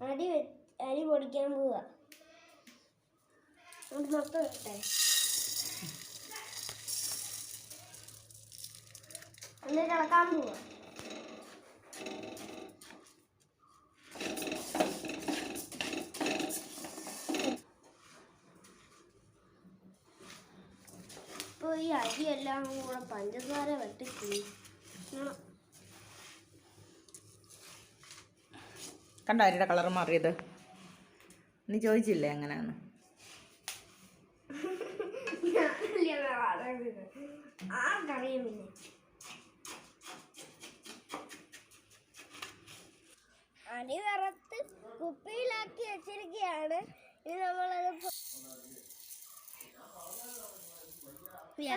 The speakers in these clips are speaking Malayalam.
അടി അരി പൊടിക്കാൻ പോവുക അത് മൊത്തം ഇട്ടേ. എന്നിട്ട് ഇളക്കാൻ പോവാ? ഇപ്പൊ ഈ അരിയെല്ലാം കൂടെ പഞ്ചസാര വെട്ടിച്ച് കണ്ടോ അരിയുടെ കളർ മാറിയത്? നീ ചോദിച്ചില്ലേ പിന്നെ അരി വറുത്ത് കുപ്പിയിലാക്കി വെച്ചിരിക്കുകയാണ്. ഇനി നമ്മളത്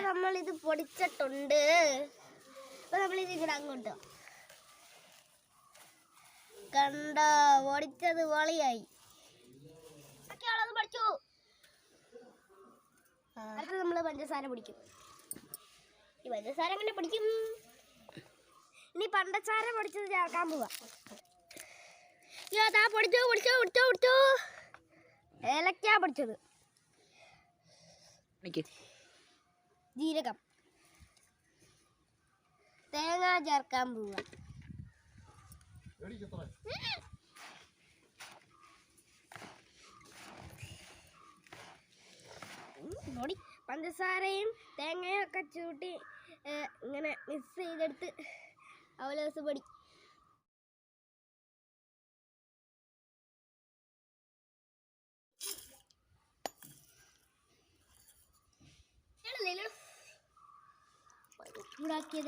നമ്മളിത് പൊടിച്ചിട്ടുണ്ട്. അപ്പൊ നമ്മളിത് ഇവിടെ അങ്ങോട്ട്. കണ്ട ഓടിച്ചത് ബാക്കിയുള്ളത് പഠിച്ചു? അടുത്ത് നമ്മൾ പഞ്ചസാര പിടിക്കും. ഈ പഞ്ചസാര എങ്ങനെ പിടിക്കും? ഇനി പഞ്ചസാര പൊടിച്ചത് ചേർക്കാൻ പോവാ. അയ്യോ താ പൊടിച്ചു പൊടിച്ചു പൊടിച്ചു പൊടിച്ചു. ഏലക്ക പൊടിച്ചത്. ജീരകം. തേങ്ങ ചേർക്കാൻ പോവാ. പൊടി പഞ്ചസാരയും തേങ്ങയും ഒക്കെ ചൂട്ടി ഇങ്ങനെ മിക്സ് ചെയ്തെടുത്ത് അവലോസ് പൊടി. ചൂടാക്കിയ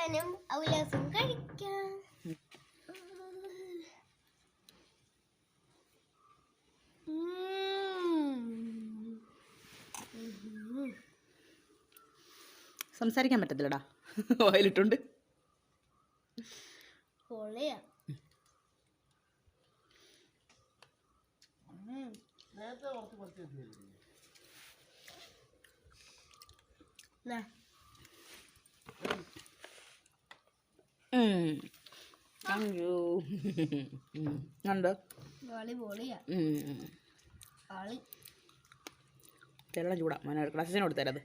തൈകളാണ് ഔലാസും കഴിക്കാം. സംസാരിക്കാൻ പറ്റത്തില്ലടാ. ഓയിലിട്ടുണ്ട്. അയ്യോ ഉണ്ട് യു പൊളിയാ ഉം. പൊളി വെള്ളം ചൂടാ. മോനെ ക്ലാസ്സിന് കൊടുത്തരത്